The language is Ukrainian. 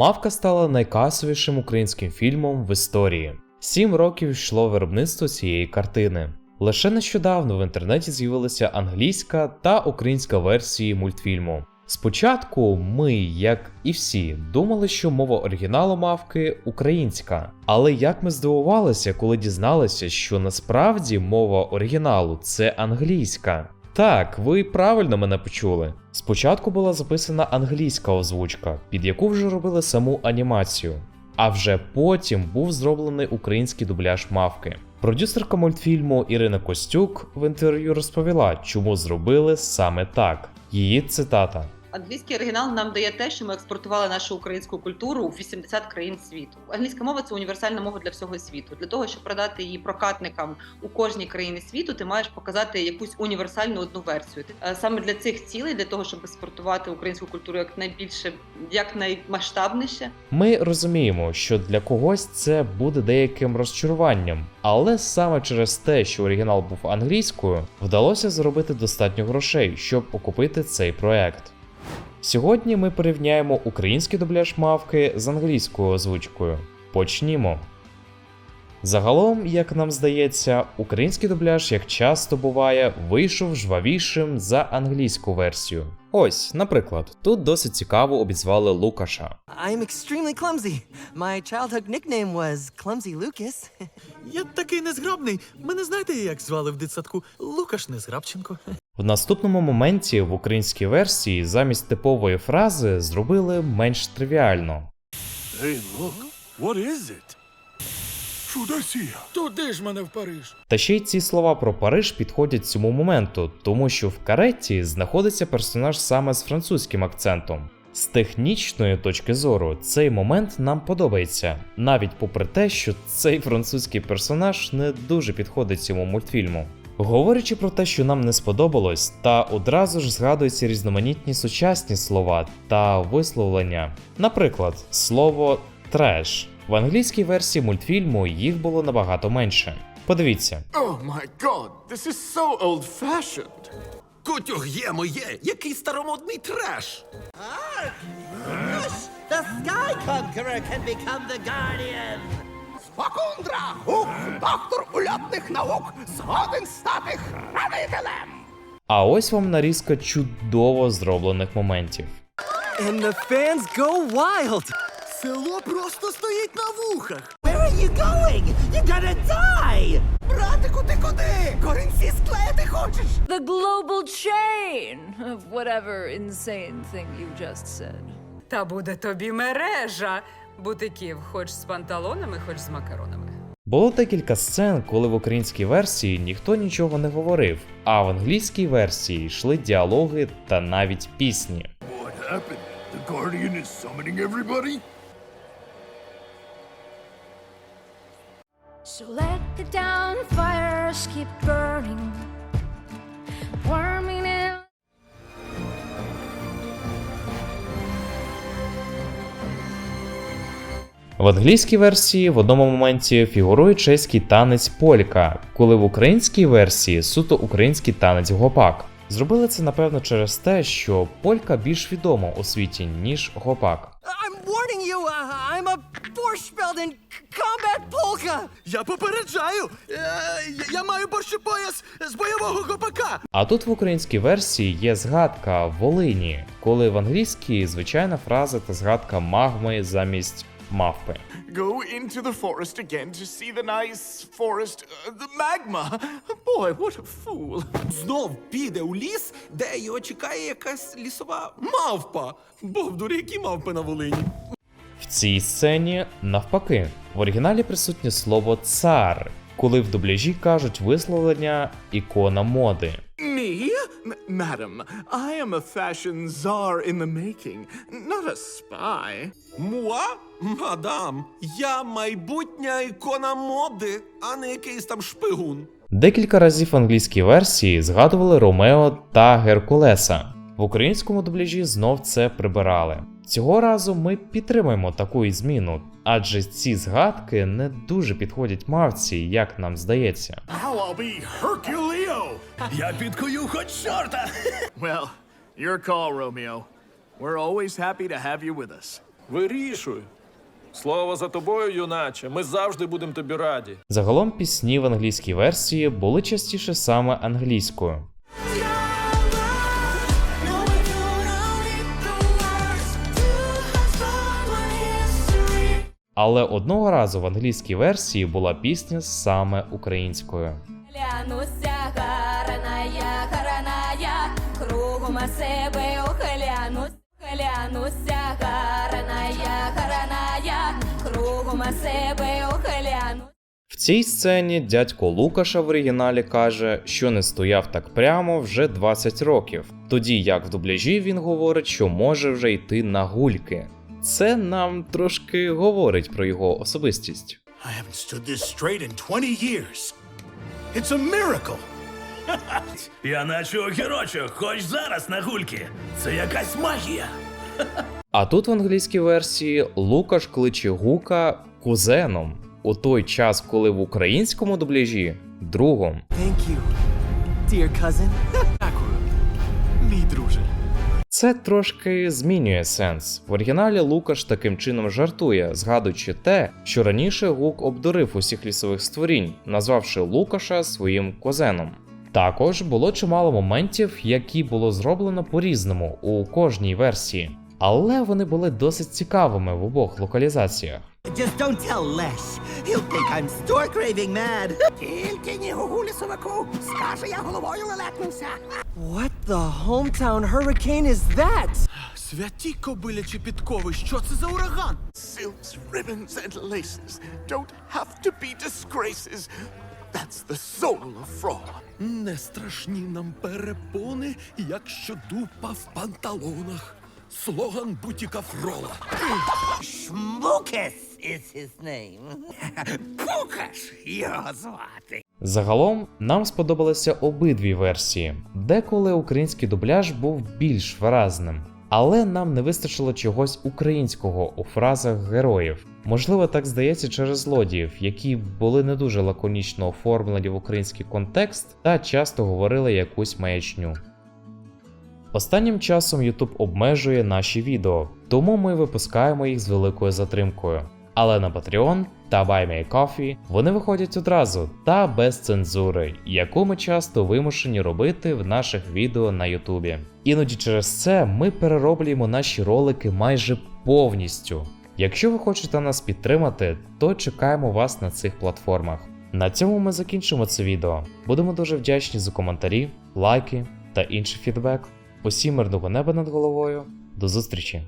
Мавка стала найкасовішим українським фільмом в історії. Сім років йшло виробництво цієї картини. Лише нещодавно в інтернеті з'явилася англійська та українська версії мультфільму. Спочатку ми, як і всі, думали, що мова оригіналу мавки українська. Але як ми здивувалися, коли дізналися, що насправді мова оригіналу це англійська. Так, ви правильно мене почули. Спочатку була записана англійська озвучка, під яку вже робили саму анімацію. А вже потім був зроблений український дубляж мавки. Продюсерка мультфільму Ірина Костюк в інтерв'ю розповіла, чому зробили саме так. Її цитата. Англійський оригінал нам дає те, що ми експортували нашу українську культуру у 80 країн світу. Англійська мова це універсальна мова для всього світу. Для того, щоб продати її прокатникам у кожній країні світу, ти маєш показати якусь універсальну одну версію. Е, Саме для цих цілей, для того, щоб експортувати українську культуру як найбільше, як наймасштабніше, Ми розуміємо, що для когось це буде деяким розчаруванням, але саме через те, що оригінал був англійською, вдалося заробити достатньо грошей, щоб окупити цей проект. Сьогодні ми порівняємо український дубляж мавки з англійською озвучкою. Почнімо. Загалом, як нам здається, український дубляж, як часто буває, вийшов жвавішим за англійську версію. Ось, наприклад, тут досить цікаво обізвали Лукаша. I'm extremely clumsy. My childhood nickname was Clumsy Lucas. Я такий незграбний. Мене знаєте, як звали в дитсадку? Лукаш Незграбченко. В наступному моменті в українській версії замість типової фрази зробили менш тривіально. Hey, look, what is it? Туди ж мене в Париж. Та ще й ці слова про Париж підходять цьому моменту, тому що в кареті знаходиться персонаж саме з французьким акцентом. З технічної точки зору цей момент нам подобається, навіть попри те, що цей французький персонаж не дуже підходить цьому мультфільму. Говорячи про те, що нам не сподобалось, та одразу ж згадуються різноманітні сучасні слова та висловлення. Наприклад, слово треш. В англійській версії мультфільму їх було набагато менше. Подивіться, Oh my god, this is so old-fashioned. Кутюг є моє, який старомодний треш. The Sky Conqueror can become the Guardian. Спокундра, гук, доктор ульотних наук, згоден стати хранителем. а ось вам нарізка чудово зроблених моментів. And the fans go wild. Село просто стоїть на вухах. Where are you going? You're gonna die! Братику, ти куди? Корінці склеїти хочеш? the global chain of whatever insane thing you just said. Та буде тобі мережа бутиків, хоч з панталонами, хоч з макаронами. Було декілька сцен, коли в українській версії ніхто нічого не говорив, а в англійській версії йшли діалоги та навіть пісні. What happened? The Guardian is summoning everybody? So let the down fires keep burning, В англійській версії в одному моменті фігурує чеський танець полька, коли в українській версії суто український танець гопак. Зробили це напевно через те, що полька більш відома у світі, ніж гопак. Uh, I'm combat polka! Я попереджаю! Е, я- я маю борщепояс з бойового гопака! А тут в українській версії є згадка Волині, коли в англійській звичайна фраза та згадка магми замість мавпи. Go into the forest again to see the nice forest, uh, the magma. Boy, what a fool. Знов піде у ліс, де його чекає якась лісова мавпа. Бовдур, які мавпи на Волині. В цій сцені навпаки, в оригіналі присутнє слово цар, коли в дубляжі кажуть висловлення ікона моди. Me? M- madam, I am a fashion czar in the making, not a spy. Муа? Мадам, я майбутня ікона моди, а не якийсь там шпигун. Декілька разів в англійській версії згадували Ромео та Геркулеса. В українському дубляжі знов це прибирали. Цього разу ми підтримуємо таку зміну, адже ці згадки не дуже підходять мавці, як нам здається. I'll be Herculeo. Я підкую хоч чорта! Well, your call, Romeo. We're always happy to have you with us. Вирішуй. Слово за тобою, юначе. Ми завжди будемо тобі раді. Загалом пісні в англійській версії були частіше саме англійською. Але одного разу в англійській версії була пісня саме українською. Глянуся, гарная, гарная, кругом себе оглянусь, глянуся, себе оглянусь. В цій сцені дядько Лукаша в оригіналі каже, що не стояв так прямо вже 20 років, тоді як в дубляжі він говорить, що може вже йти на гульки. Це нам трошки говорить про його особистість. I haven't stood this straight in 20 years. It's a miracle. Я наче огірочок, хоч зараз на гульки. Це якась магія. А тут в англійській версії Лукаш кличе Гука кузеном, у той час, коли в українському дубляжі другом. Thank you, dear cousin. Мій друже. Це трошки змінює сенс. В оригіналі Лукаш таким чином жартує, згадуючи те, що раніше Гук обдурив усіх лісових створінь, назвавши Лукаша своїм кузеном. Також було чимало моментів, які було зроблено по-різному у кожній версії, але вони були досить цікавими в обох локалізаціях. Just don't tell Lesh. He'll think I'm stork raving mad. Тільки не гугулі соваку. Скаже, я головою лелекнувся. What the hometown hurricane is that? Святі кобилячі підкови, що це за ураган? Silks, ribbons, and laces don't have to be disgraces. That's the soul of fraud. Не страшні нам перепони, якщо дупа в панталонах. Слоган бутіка Фрола. Шмукес is his name. Пукаш його звати. Загалом нам сподобалися обидві версії. Деколи український дубляж був більш виразним, але нам не вистачило чогось українського у фразах героїв. Можливо, так здається через злодіїв, які були не дуже лаконічно оформлені в український контекст та часто говорили якусь маячню. Останнім часом YouTube обмежує наші відео, тому ми випускаємо їх з великою затримкою. Але на Patreon та BuyMeACoffee вони виходять одразу та без цензури, яку ми часто вимушені робити в наших відео на Ютубі. Іноді через це ми перероблюємо наші ролики майже повністю. Якщо ви хочете нас підтримати, то чекаємо вас на цих платформах. На цьому ми закінчимо це відео. Будемо дуже вдячні за коментарі, лайки та інший фідбек. Усім мирного неба над головою. До зустрічі!